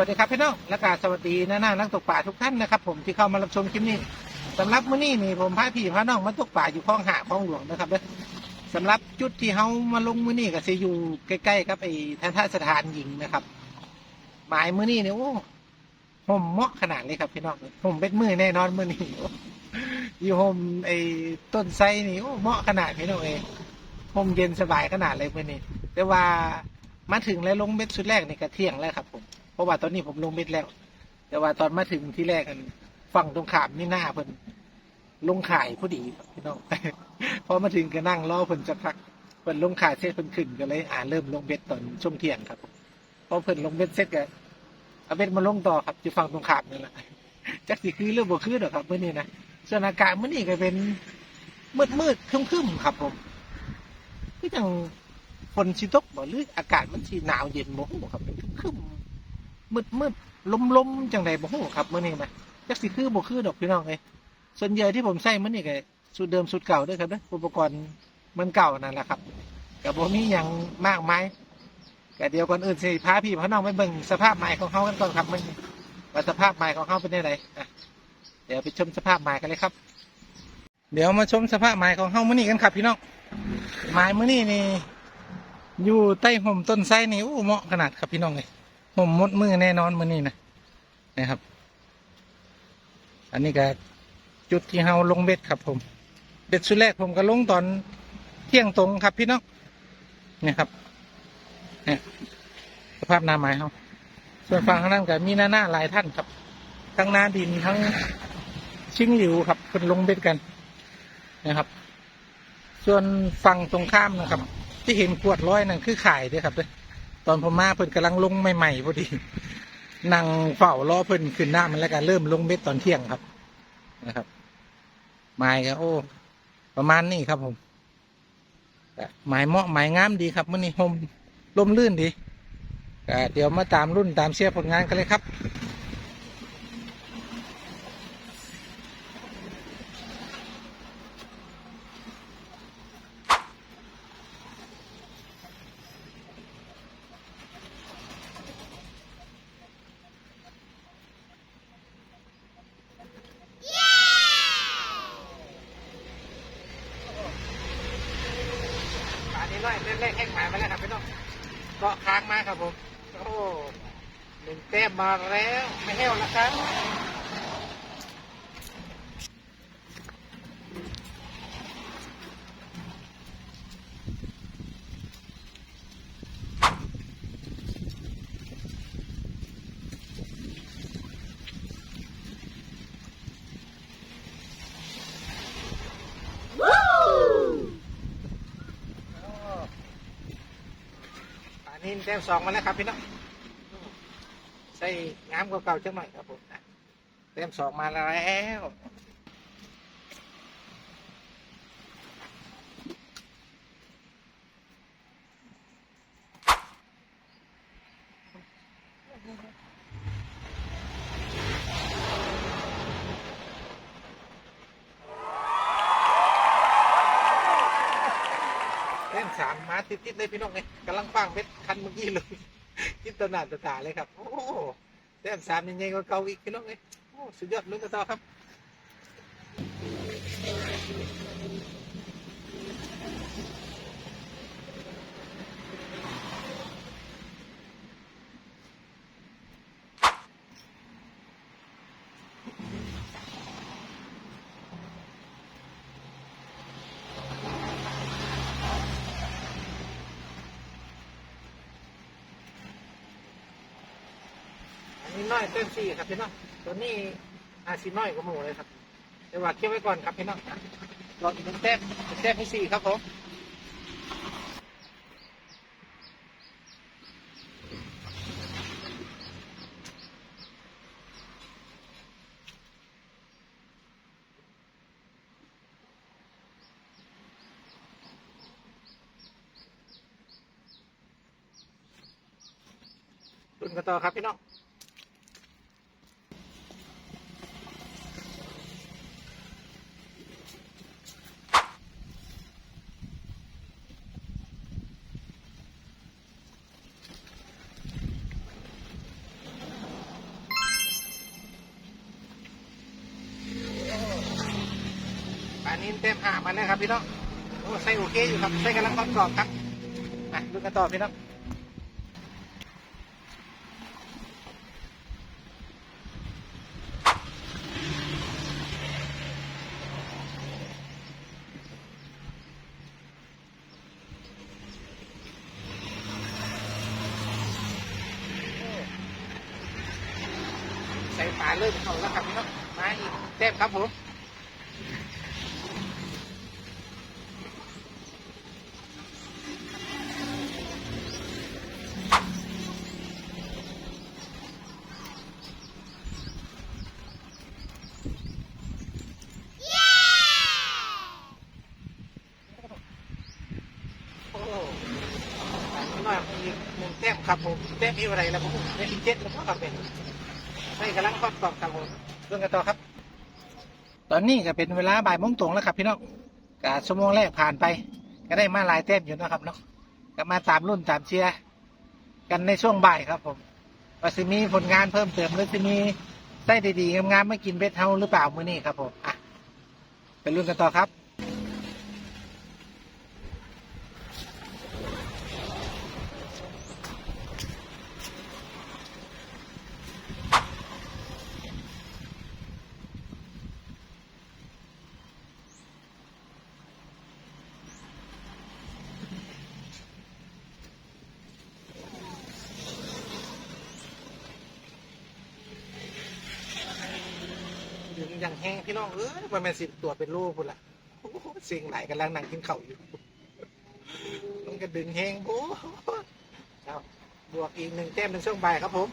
สวัสดีครับพี่น้องและกาสวัสดีน้าหน้านักตกป่าทุกท่านนะครับ ผมที่เข้ามารับชมคลิปนี้สำหรับมื้อนี้นี่ผมพาพี่พาน้องมาตกป่าอยู่คลองหาคลองหลวงนะครับเด้อสำหรับจุดที่เฮามาลงมื้อนี้ก็สิอยู่ใกล้ๆกับไอ้ทันท่าสถานหญิงนะครับ หมายมื้อนี้เนี่ยโอ้ผมเหมาะขนาดเลยครับพี่น้องผมเป็นมือแน่นอนมื้อนี้อยู่ห่มไอ้ต้นไทรนี่โอ้เหมาะขนาดพี่น้องเองห่มเย็นสบายขนาดเลยมื้อนี้แต่ว่ามาถึงแล้วลงเม็ดชุดแรกนี่ก็เที่ยงแล้วครับผม ราะว่าตอนนี้ผมลงเม็ดแล้ว แต่ว่าตอนมาถึงที่แรกกันฝั่งตรงขามนี่หน้าเพิ่นลงขายพอดีครับพี่น้องพอมาถึงก็นั่งรอเพิ่นจะพักเพิ่นลงขายเสร็จเพิ่นขึ้นก็เลย อ่าเริ่มลงเบ็ดตอนช่วงเที่ยงครับผมพอเพิ่นลงเบ็ดเสร็จก็เอาเบ็ดมาลงต่อครับอยู่ฝั่งตรงขามนี่แหละจักสิคือหรือบ่คือดอกครับมื้อนี้นะส่วนอากาศมื้อนี้ก็เป็นมืดมืดๆครึ้มๆครับผมคือจังฝนสิตกบ่หรืออากาศมันสิหนาวเย็นบ่ฮู้ครับเป็นครึ้มๆ มืดมืดล้มล้มจังใดบ่ฮู้ครับมื้อนี้นะจักสิคือบ่คือดอกพี่น้องเอ้ยส่วนใหญ่ที่ผมใช้มื้อนี้ก็สูตรเดิมสูตรเก่าเด้อครับเด้ออุปกรณ์มันเก่านั่นแหละครับก็บ่มีหยังมากมายก็เดี๋ยวก่อนอื่นสิพาพี่พาน้องไปเบิ่งสภาพไม้ของเฮากันก่อนครับมื้อนี้ว่าสภาพไม้ของเฮาเป็นจังไดอะเดี๋ยวไปชมสภาพไม้กันเลยครับ เดี๋ยวมาชมสภาพไม้ของเฮามื้อนี้กันครับพี่น้องไม้มื้อนี้นี่อยู่ใต้ห่มต้นไทรนี่โอ้เหมาะขนาดครับพี่น้องเอ้ย ผมมดมือแน่นอนมือนี้นะนะครับ อันนี้ก็จุดที่เฮาลงเบ็ดครับผม เบ็ดสุดแรกผมก็ลงตอนเที่ยงตรงครับพี่น้องเนี่ยครับเนี่ยสภาพหนาไม้เฮาส่วนฝั่งข้างนั้นก็มีหน้าหน้าหลายท่านครับ ทั้งหน้าดินทั้งชิงหลิวครับเป็นลงเบ็ดกันนะครับ ส่วนฝั่งตรงข้ามนะครับ ที่เห็นขวดร้อยนั่นคือขายด้วยครับเด้อ ตอนพมมาเพิ่นกำลังลงใหม่ๆพอดีนั่งเฝ้ารอเพิ่นขึ้นหน้ามันแล้วก็เริ่มลงเม็ดตอนเที่ยงครับนะครับไม้ก็โอ้ ประมาณนี้ครับผมก็ไม้เหมาะไม้งามดีครับมื่อนี้ผมลมลื่นดีเดี๋ยวมาตามรุ่นตามเชียร์ผลงานกันเลยครับ ป่า นี้น้อยเล่นแรกแข้งหมาไปแล้วครับพี่น้องเกาะค้างมาครับผม โอ้หนึ่งแต้มมาแล้ว ไม่แห้วแล้วครับ ป่า นี้แต้มสองมาแล้วครับพี่น้องใส่งามกว่าเก่าจังหน่อยครับผมนะแต้มสองมาแล้ว เล่นสามมา ติดๆเลยพี่น้องไงกำลังฟังเพชรคันเมื่อกี้เลยจินตนาตาเลยครับ โอ้เต้นสามยังไงก็เก่าอีกพี่น้องไงโอ้สุดยอดลุ้นกันต่อครับ อันนี้น้อยเต็มสี่ครับ พี่น้องตัวนี้อาซีน้อยกว่าหมูเลยครับเดี๋ยวว่าเคี่ยวไว้ก่อนครับพี่น้องรออีกหนึ่งแต้มเป็นแต้มที่สี่ครับผมลุ้นกันต่อครับพี่น้อง นินเต็มหามาแล้วครับพี่น้องโอ้ใส่โอเคอยู่ครับใส่กำลังกรอบครับอะดูกันต่อพี่น้องใส่ฝาเริ่มเข้าแล้วครับพี่น้องมาอีกเต็มครับผม โอ้หน่อยอีกหนึ่งแต้มครับผมแต้มมี อะไรแล้วผมได้อีกเจ็ดแล้วก็ครับเป็นไม่กำลังทอดกรอบครับผมเรื่องกันต่อครับ ตอนนี้ก็เป็นเวลาบ่ายโมงตรงแล้วครับ พี่น้องกาชั่วโมงแรกผ่านไป ก็ได้มาลายแต้มอยู่นะครับเนาะก็มาตามรุ่นตามเชียร์กันในช่วงบ่ายครับ ผมว่าสิมีผลงานเพิ่มเติมหรือสิมีไส้ดีๆงามๆมากินเบสเฮาหรือเปล่ามื้อนี้ครับผมอะไปรุ่นกันต่อครับ แห้งพี่น้องเอ้ยมันเป็นสิบตัวเป็นรูปพุ่นละสิ่งไหนกำลังนั่งกินเข่าอยู่มันก็ดึงแห้งโอ้โหเอาบวกอีกหนึ่งแต้มในช่วงบ่ายครับผม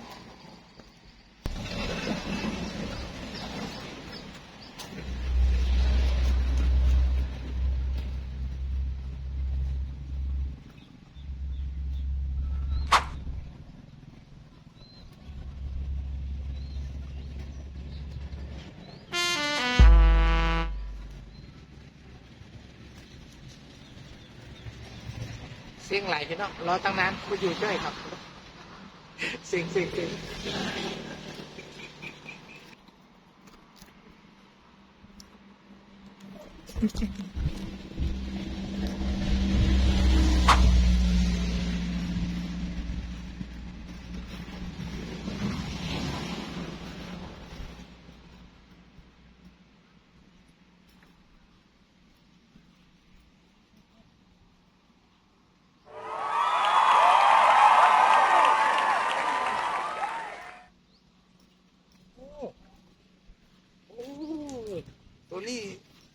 ยงไหลพี่น้องรอตั้งนานมาอยู่ช่วยครับ สิ่งสิ่งสิ่งโอ้โอ้ตัวนี้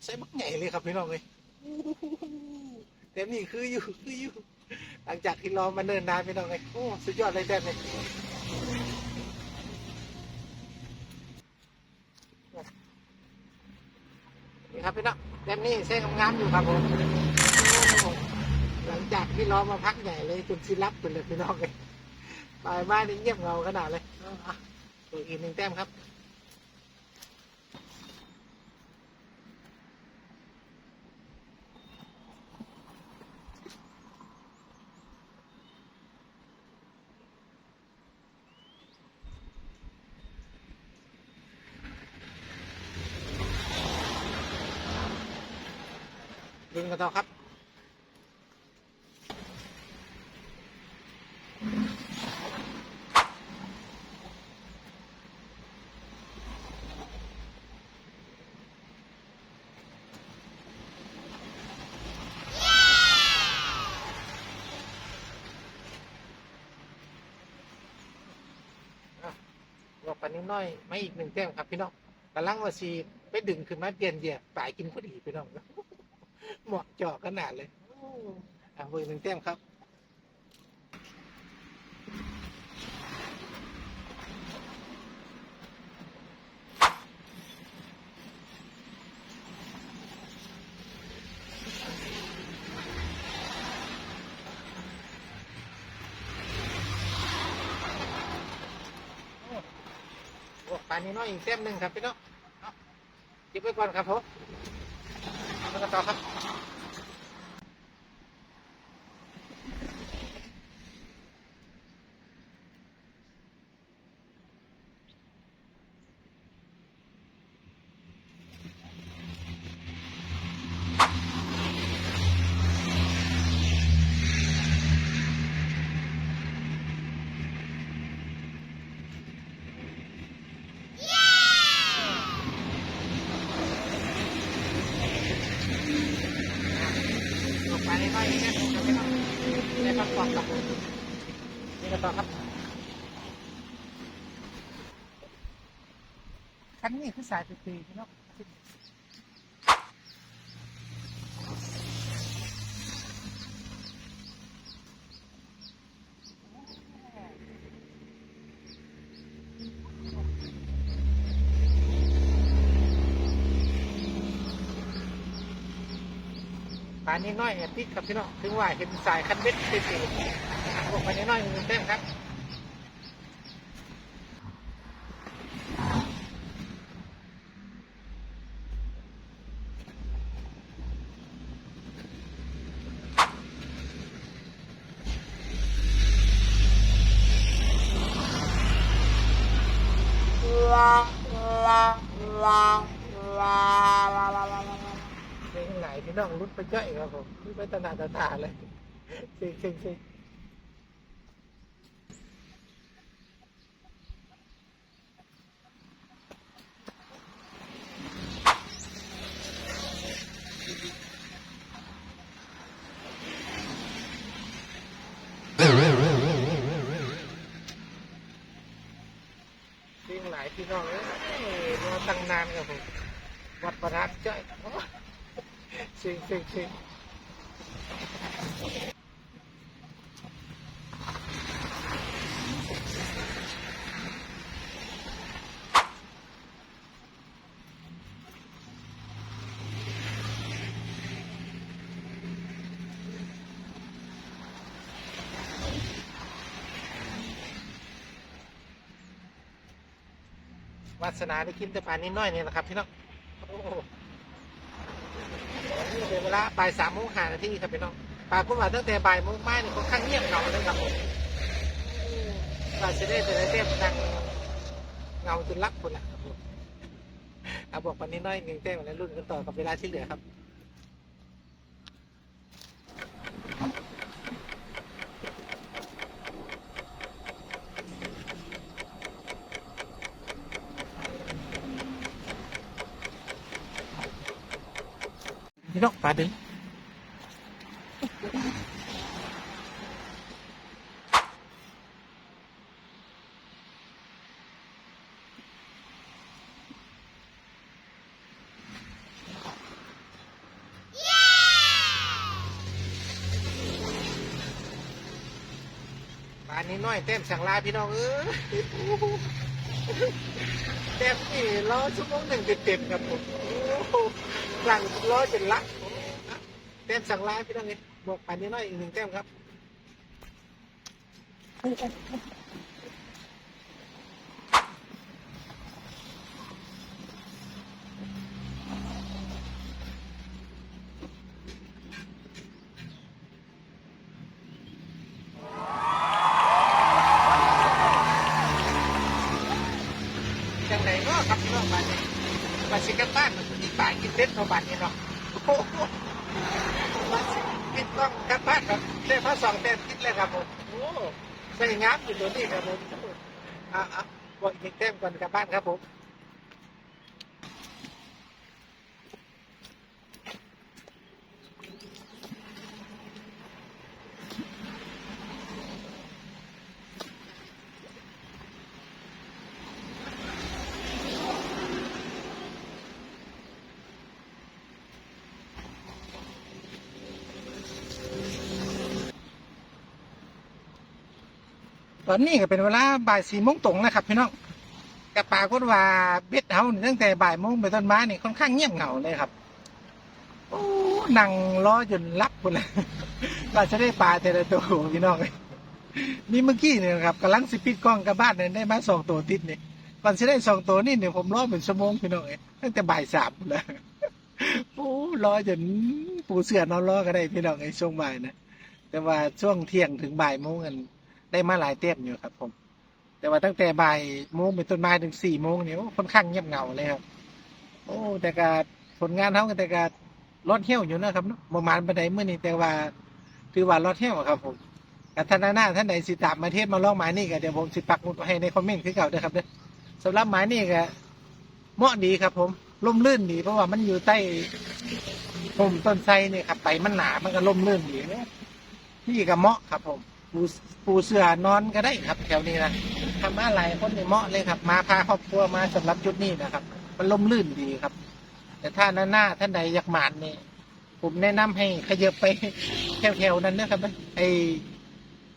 ใช้บักใหญ่เลย ครับพี่น้องเลยเต็มนี่คืออยู่คืออยู่ หลังจากที่รอมาเนินนานพี่น้องเลยโอ้สุดยอดเลยแต้มเลยนี่ครับพี่น้องแต้มนี่เส้นงามอยู่ครับผมหลังจากที่รอมาพักใหญ่เลยจนสิรับไปเลยพี่น้องเลยปลายบ้านนี่เงียบเงาขนาดเลยออีกหนึ่งแต้มครับ ดึงกันต่อครับบอกไปนิดหน้อยไม่อีกหนึ่งแต้มครับพี่น้องกำลังว่าซีไปดึงขึ้นมาเปลี่ยนเหยียบปลายกินพอดีพี่น้อง เหมาะเจาะขนาดเลยโอ้อะเบอร์หนึ่งแต้มครับโอ้ปลานี้น้อยอีกแต้มหนึ่งครับพี่น้องเอาเก็บไว้ก่อนครับผมแล้วก็ต่อครับ อนครับผมนี่กันต่อครับ คันนี้คือสายปีๆพี่น้องปานี้น้อยเนี่ยติดครับพี่น้องถึงว่าเห็นสายคันเบ็ดติดอยู่พวกปานี้น้อยมันเต็มครับ พี่น้องรุดไปเยอะอีกครับผมรุดไปตนาตาตาเลยเซ็งเซ็งเซ็งเพลงไหนพี่น้องเอ้ยรอตั้งนานครับผมวัดประทัดเจ้ย เซ็งเซ็งเซ็งวาสนาได้กินแต่ปลานิดน้อยเนี่ยนะครับพี่น้องโอ้โหนี่เป็นเว ลาบ่ายสามโมงห้านาทีครับพี่น้องปลาพุ่งมาตั้งแต่บ่ายโมงมาเนี่ยค่อนข้างเงียบเหงาเลยครับผมปลาจะได้จะได้เต็มดังเงาจนลักคนละครับผมเอาบอกวันนี้น้อยหนึ่งเต็มแล้วรุ่นกันต่อกับเวลาที่เหลือครับ พี่น้องปลาดึงปลานี้น้อยเต็มสั่งลาพี่น้องเอ้ยเต็มนี่รอชั่วโมงหนึ่งเต็มๆครับผม โอ้โหหลังรอจนละเต็มสั่งลาพี่น้องเลยบอกปลานี้น้อยอีกหนึ่งเต็มครับ จังไหนก็ครับพี่น้องบ้านนี้มาสิกันบ้านมันมีป่ากินเด็ดเราบ้านนี้เนาะโอ้โหมาสิกินต้อง กันบ้านแบบได้พระสองเต็มติดเลยครับผมโอ้ใส่งามอยู่ตัวนี้ครับผมอะอะบอกอีกเต็มก่อนกลับบ้านครับผม ตอนนี้ก็เป็นเวลาบ่ายสี่โมงตรงนะครับพี่น้องกระปากฏว่าเบ็ดเฮานี่ตั้งแต่บ่ายโมงไปต้นมานี่ค่อนข้างเงียบเหงาเลยครับโอ้นั่งรอจนรับหมดเลยว่าจะได้ปลาแต่ละตัวพี่น้องเลยนี่เมื่อกี้เนี่ยครับกำลังสิปิดกล้องกับบ้านเนี่ยได้มาสองตัวติดเนี่ยก่อนจะได้สองตัวนี่เนี่ยผมรอเป็นชั่วโมงพี่น้องเอ้ยตั้งแต่บ่ายสามเลยโอ้รอจนปูเสือนอนรอก็ได้พี่น้องไอ้ช่วงบ่ายนะแต่ว่าช่วงเที่ยงถึงบ่ายโมงกัน ได้มาหลายเต็มอยู่ครับ ผม แต่ว่าตั้งแต่บ่ายโมงเป็นต้นมาถึงสี่โมงเนี่ยค่อนข้างเงียบเหงาเลยครับ โอ้แต่การผลงานเท่ากันแต่การรถเที่ยวอยู่นะครับเนาะประมาณบันไดเมื่อนี้แต่ว่าถือว่ารถเที่ยวครับ ผมกับท่านหน้าท่านใดสิตามมาเทศมาลองหมายนี่ก็เดี๋ยวผมสิปักหมุดให้ในคอมเมนต์คือเก่าเด้อครับเด้อสำหรับหมายนี่ก็เหมาะดีครับ ผมล่มลื่นดี เพราะว่ามันอยู่ใต้ผมต้นไทรเนี่ยครับไปมันหนามันก็ล่มลื่นดีนี่ก็เหมาะครับผม ปูปูเสือนอนก็ได้ครับ แถวนี้นะทำอะไรคนนี่เหมาะเลยครับ มาพาครอบครัวมาสำหรับจุดนี้นะครับ มันลมลื่นดีครับ แต่ถ้าหน้าหน้าท่านใดอยากหมานนี่ผมแนะนำให้ขยับไปแถวๆนั้นนะครับไอ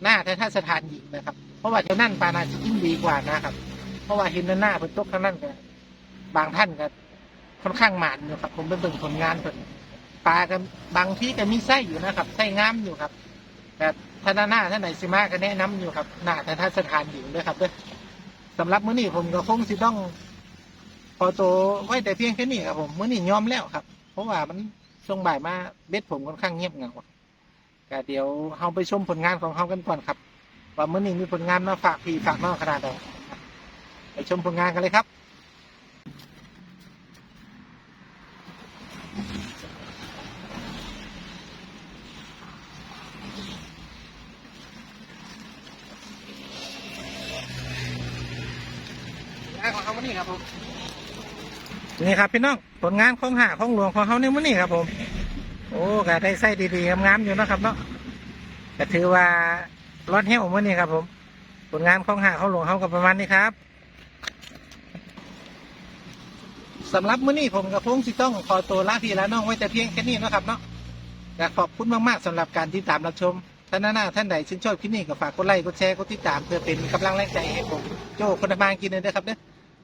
หน้าท่าสถานหญิงนะครับ เพราะว่าแถวนั้นปานาจะยิ่งดีกว่านะครับ เพราะว่าเห็นหน้าเป็นตกข้างนั้นก็บางท่านก็ค่อนข้างหมานอยู่ครับ ผมไปเบิ่งผลงานเพิ่นปลากันบางที่ก็มีไส้อยู่นะครับไส้งามอยู่ครับ แต่ท่านหน้าท่านไหนสิมาก็แนะนำอยู่ครับหน้าแต่ท่าสถานหญิงด้วยครับด้อสำหรับมื้อนี้ผมก็คงสิต้อง พอโตไว้แต่เพียงแค่นี้ครับผมมื้อนี้ยอมแล้วครับ เพราะว่ามันช่วงบ่ายมาเบ็ดผมค่อนข้างเงียบเหงาก็เดี๋ยวเฮาไปชมผลงานของเฮากันก่อนครับ ว่ามื้อนี้มีผลงานมาฝากพี่ฝากน้องขนาดไหนไปชมผลงานกันเลยครับ งานของเขาวันนี้ครับผมนี่ ครับพี่น้องผลงานของหาของหลวงของเขาในวันนี้ครับผม โอ้ก็ได้ไส้ดีๆงามๆอยู่นะครับเนาะก็ถือว่ารอดแห้ววันนี้ครับผม ผลงานของหาของหลวงเขาก็ประมาณนี้ครับสำหรับมื้อนี้ผมกับพงสิต้องขอตัวลาพี่ลาน้องไว้แต่เพียงแค่นี้นะครับเนาะก็ขอบคุณมากๆสำหรับการติดตามรับชมท่านหน้าท่านใดชื่นชอบคลิปนี้ก็ฝากกดไลค์กดแชร์กดติดตามเพื่อเป็นกำลังแรงใจให้ผมโจ้คนทำมากินเลยนะครับเด้อ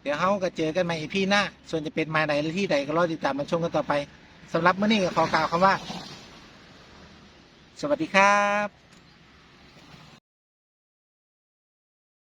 เดี๋ยวเขาก็เจอกันใหม่อีพี่หน้า ส่วนจะเป็นมาไหนหรือที่ใดก็รอติดตามมาชมกันต่อไปสำหรับเมื่อนี้ก็ขอกล่าวคำว่า สวัสดีครับ